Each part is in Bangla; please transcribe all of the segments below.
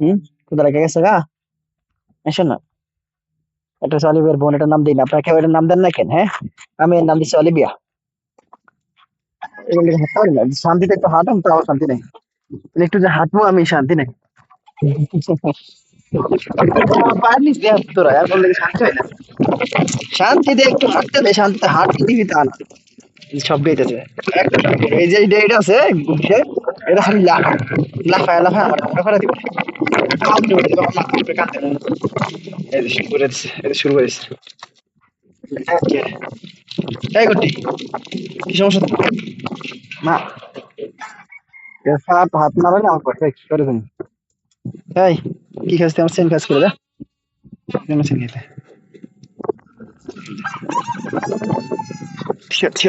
হুম? লেগে গেছে গা? এসো না। এটা হচ্ছে অলিভিয়ার বোন, এটার নাম দিই না। আপনারা কেউ এটার নাম দেন না কেন হ্যাঁ? আমি এর নাম দিচ্ছি অলিভিয়া। শান্তিতে একটু হাঁটাম তাও শান্তি নেই। একটু যে হাঁটবো আমি, শান্তি নেই। শান্তিতে একটু হাঁটতে দে, শান্তিতে হাঁটতে দিবি তা না। সব গাইতেছে এই যে এটা আছে এটা খালি লাফ লাফায় লাফায় আমার মনে করে দিবে কাঁদতে উঠে তখন লাফ করে কাঁদতে মনে হয়। এই যে শুরু করে দিচ্ছে এই যে শুরু করে দিচ্ছে একে। এই গুটি কি সমস্যা তোর? না এর হাত হাত না লাগে আমার পরে করে দিন এই কি খাস তুই আমার সেম কাজ করে দে আমার সেম খেতে ঠিক ঠিক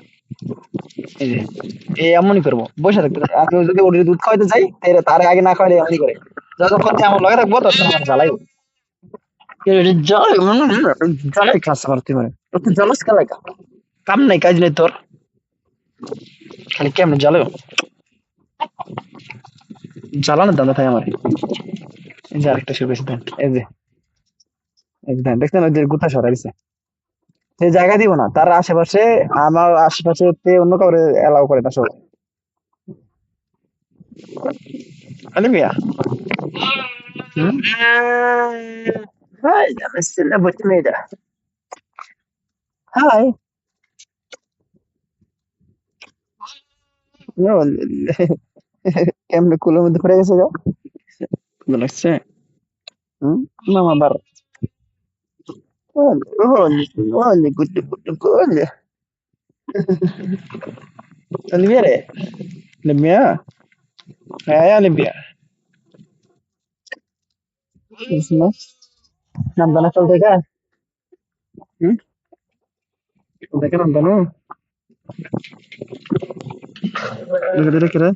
এমনই করব। বসে থাকতে। আমি যদি ওর দুধ খাওয়াইতে যাই তাহলে তার আগে না খাওয়াইলে এমনই করে। যতক্ষণ আমার লগে থাকব ততক্ষণ আমার জ্বালাইব জ্বালাই খাস আমার তুই মানে। তোর তো জলস কাম নাই কাজ নেই তোর। খালি কেমন জ্বালাও জ্বালানোর দান্দা থাকে আমার। এই যে আরেকটা শুরু করেছে এই যে দেখছেন ওই যে গুতা সরাই দিছে সে জায়গা দিব না তার আশেপাশে আমার আশেপাশে তে অন্য কাউরে এলাও করে না সব। আরে মিয়া। হাই কেমনে কুলোর মধ্যে পড়ে গেছে গো? লাগছে? হুম? মামা বার Olha, olha, olha, gudu, gudu, olha. Oliveira, Lemia? É, Lemia. Isso, não? Nandana Saldegar? Hum? Saldegar Nandana? Liga, liga, liga.